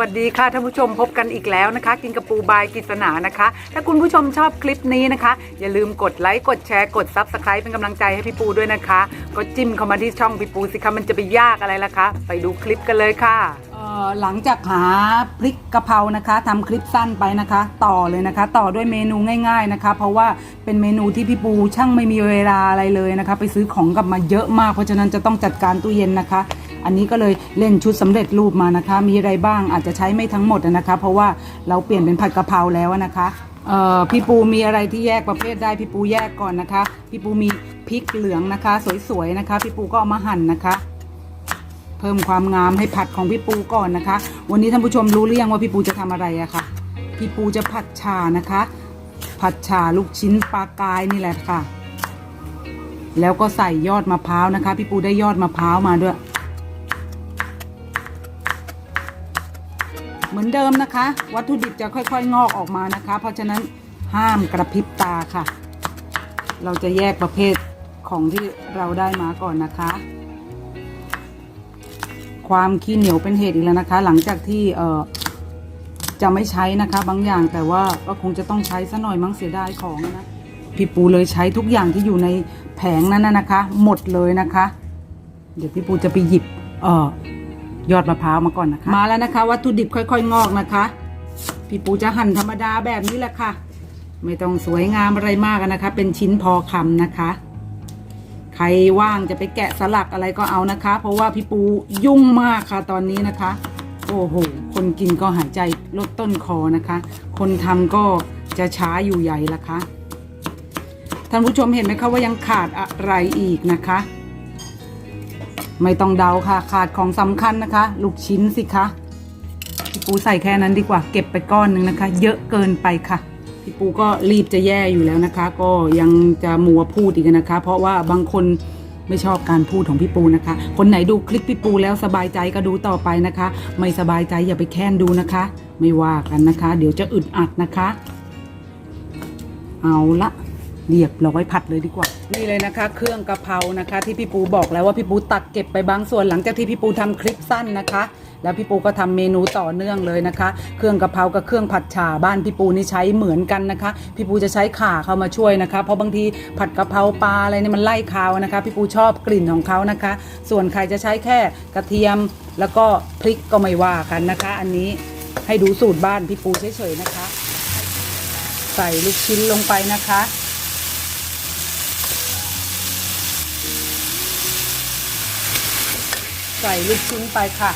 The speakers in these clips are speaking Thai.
วัสดีค่ะท่านผู้ชมพบกันอีกแล้วนะคะ กินกระปูบายกิษณานะคะ ถ้าคุณผู้ชมชอบคลิปนี้นะคะ อย่าลืมกดไลค์กดแชร์กดซับสไครป์เป็นกำลังใจให้พี่ปูด้วยนะคะ ก็จิ้มเข้ามาที่ช่องพี่ปูสิคะมันจะไปยากอะไรล่ะคะ ไปดูคลิปกันเลยค่ะหลังจากหาพริกกะเพรานะคะทำคลิปสั้นไปนะคะ ต่อเลยนะคะ ต่อด้วยเมนูง่าย ๆนะคะ เพราะว่าเป็นเมนูที่พี่ปูช่างไม่มีเวลาอะไรเลยนะคะ ไปซื้อของกลับมาเยอะมากเพราะฉะนั้นจะต้องจัดการตู้เย็นนะคะ อันนี้ก็เลยเล่นชุดสำเร็จรูปมานะคะ มีอะไรบ้างอาจจะใช้ไม่ทั้งหมดนะคะ เพราะว่าเราเปลี่ยนเป็นผัดกะเพราแล้วนะคะเอ่อพี่ปูมีอะไรที่แยกประเภทได้พี่ปูแยกก่อนนะคะ พี่ปูมีพริกเหลืองนะคะ สวยๆนะคะ พี่ปูก็เอามาหั่นนะคะ เพิ่มความงามให้ผัดของพี่ปูก่อนนะคะ วันนี้ท่านผู้ชมรู้หรือยังว่าพี่ปูจะทำอะไรอะคะพี่ปูจะผัดชานะคะ ผัดชาลูกชิ้นปลากายนี่แหละค่ะ แล้วก็ใส่ยอดมะพร้าวนะคะ พี่ปูได้ยอดมะพร้าวมาด้วย เหมือนเดิมนะคะ วัตถุดิบจะค่อยๆ งอกออกมานะคะ เพราะฉะนั้นห้ามกระพริบตาค่ะ เราจะแยกประเภทของที่เราได้มาก่อนนะคะ ความขี้เหนียวเป็นเหตุอีกแล้วนะคะ หลังจากที่เออจะไม่ใช้นะคะบางอย่างแต่ว่าก็คงจะต้องใช้ซะหน่อยมั้งเสียดายของนะพี่ปูเลยใช้ทุกอย่างที่อยู่ในแผงนั้นนะนะคะ หมดเลยนะคะ เดี๋ยวพี่ปูจะไปหยิบเออ ยอดมะพร้าวมาก่อนนะคะ มาแล้วนะคะวัตถุดิบค่อย ๆ งอกนะคะ พี่ปูจะหั่นธรรมดาแบบนี้แหละค่ะ ไม่ต้องสวยงามอะไรมากนะคะ เป็นชิ้นพอคำนะคะ ใครว่างจะไปแกะสลักอะไรก็เอานะคะ เพราะว่าพี่ปูยุ่งมากค่ะตอนนี้นะคะ โอ้โหคนกินก็หายใจลดต้นคอนะคะ คนทำก็จะช้าอยู่ใหญ่ละคะท่านผู้ชมเห็นไหมคะว่ายังขาดอะไรอีกนะคะ ไม่ต้องเดาค่ะ ขาดของสำคัญนะคะ ลูกชิ้นสิคะพี่ปูใส่แค่นั้นดีกว่า เก็บไปก้อนหนึ่งนะคะ เยอะเกินไปค่ะพี่ปูก็รีบจะแย่อยู่แล้วนะคะ ก็ยังจะมัวพูดอีกนะคะ เพราะว่าบางคนไม่ชอบการพูดของพี่ปูนะคะ คนไหนดูคลิปพี่ปูแล้วสบายใจก็ดูต่อไปนะคะ ไม่สบายใจอย่าไปแค้นดูนะคะ ไม่ว่ากันนะคะ เดี๋ยวจะอึดอัดนะคะ เอาละ เรียบร้อยผัดเลยดีกว่า นี่เลยนะคะ เครื่องกะเพรานะคะ ที่พี่ปูบอกแล้วว่าพี่ปูตัดเก็บไปบางส่วนหลังจากที่พี่ปูทำคลิปสั้นนะคะ แล้วพี่ปูก็ทำเมนูต่อเนื่องเลยนะคะ เครื่องกะเพรากับเครื่องผัดฉ่าบ้านพี่ปูนี่ใช้เหมือนกันนะคะ พี่ปูจะใช้ข่าเข้ามาช่วยนะคะ เพราะบางทีผัดกะเพราปลาอะไรเนี่ยมันไล่คาวนะคะ พี่ปูชอบกลิ่นของเขานะคะ ส่วนใครจะใช้แค่กระเทียมแล้วก็พริกก็ไม่ว่ากันนะคะ อันนี้ให้ดูสูตรบ้านพี่ปูเฉยๆนะคะ ใส่ลูกชิ้นลงไปนะคะ ใส่ลูกชิ้นไปค่ะ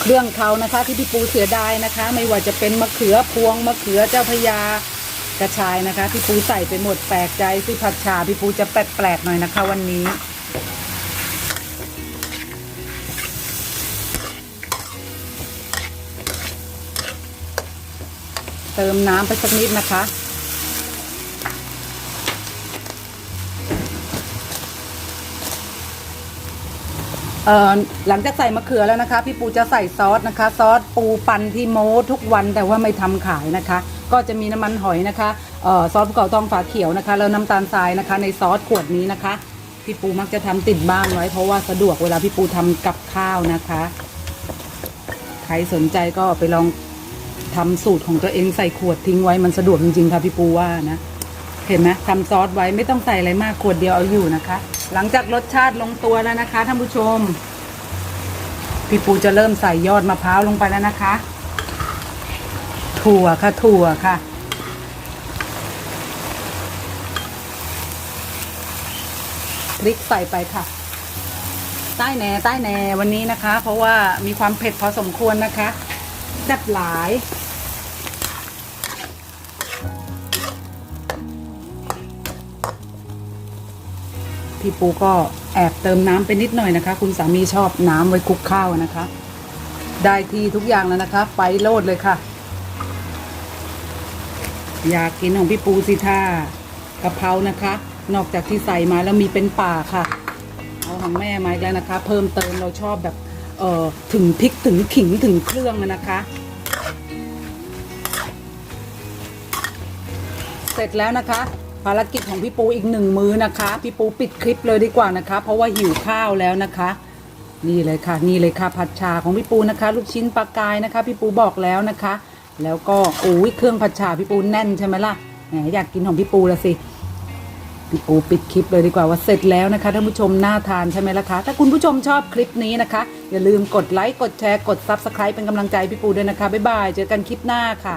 เครื่องเขานะคะที่พี่ปูเสียดายนะคะ ไม่ว่าจะเป็นมะเขือพวงมะเขือเจ้าพยากระชายนะคะพี่ปูใส่ไปหมดแปลกใจสิผัดชาพี่ปูจะแปลกๆหน่อยนะคะ วันนี้เติมน้ำไปสักนิดนะคะ เอ่อหลังจากใส่มะเขือแล้วนะคะ พี่ปูจะใส่ซอสนะคะ ซอสปูปันที่โม้ทุกวันแต่ว่าไม่ทำขายนะคะ ก็จะมีน้ำมันหอยนะคะเอ่อซอสภูเขาทองฝาเขียวนะคะ แล้วน้ำตาลทรายนะคะ ในซอสขวดนี้นะคะ พี่ปูมักจะทำติดบ้างไว้เพราะว่าสะดวกเวลาพี่ปูทำกับข้าวนะคะ ใครสนใจก็ไปลองทำสูตรของตัวเองใส่ขวดทิ้งไว้มันสะดวกจริงๆค่ะพี่ปูว่านะ เห็นไหมทำซอสไว้ไม่ต้องใส่อะไรมากขวดเดียวเอาอยู่นะคะหลังจากรสชาติลงตัวแล้วนะคะท่านผู้ชม พี่ปูจะเริ่มใส่ยอดมะพร้าวลงไปแล้วนะคะ ถั่วค่ะถั่วค่ะ พริกใส่ไปค่ะ ใต้แหน่ใต้แหน่วันนี้นะคะ เพราะว่ามีความเผ็ดพอสมควรนะคะแซ่บหลาย พี่ปูก็แอบเติมน้ำไปนิดหน่อยนะคะ คุณสามีชอบน้ำไว้คลุกข้าวนะคะ ได้ที่ทุกอย่างแล้วนะคะ ไปโลดเลยค่ะ อยากกินของพี่ปูสิท่ากะเพรานะคะ นอกจากที่ใส่มาแล้วมีเป็นป่าค่ะ เอาของแม่มาอีกแล้วนะคะ เพิ่มเติมเราชอบแบบเอ่อถึงพริกถึงขิงถึงเครื่องนะคะเสร็จแล้วนะคะ ภารกิจของพี่ปูอีกหนึ่งมื้อนะคะ พี่ปูปิดคลิปเลยดีกว่านะคะ เพราะว่าหิวข้าวแล้วนะคะ นี่เลยค่ะ นี่เลยค่ะผัดชาของพี่ปูนะคะ ลูกชิ้นปลากายนะคะ พี่ปูบอกแล้วนะคะ แล้วก็โอ้ยเครื่องผัดชาพี่ปูแน่นใช่ไหมล่ะแหมอยากกินของพี่ปูละสิพี่ปูปิดคลิปเลยดีกว่าว่าเสร็จแล้วนะคะท่านผู้ชมน่าทานใช่ไหมล่ะคะถ้าคุณผู้ชมชอบคลิปนี้นะคะ อย่าลืมกดไลค์กดแชร์กด Subscribe เป็นกำลังใจพี่ปูด้วยนะคะบ๊ายบายเจอกันคลิปหน้าค่ะ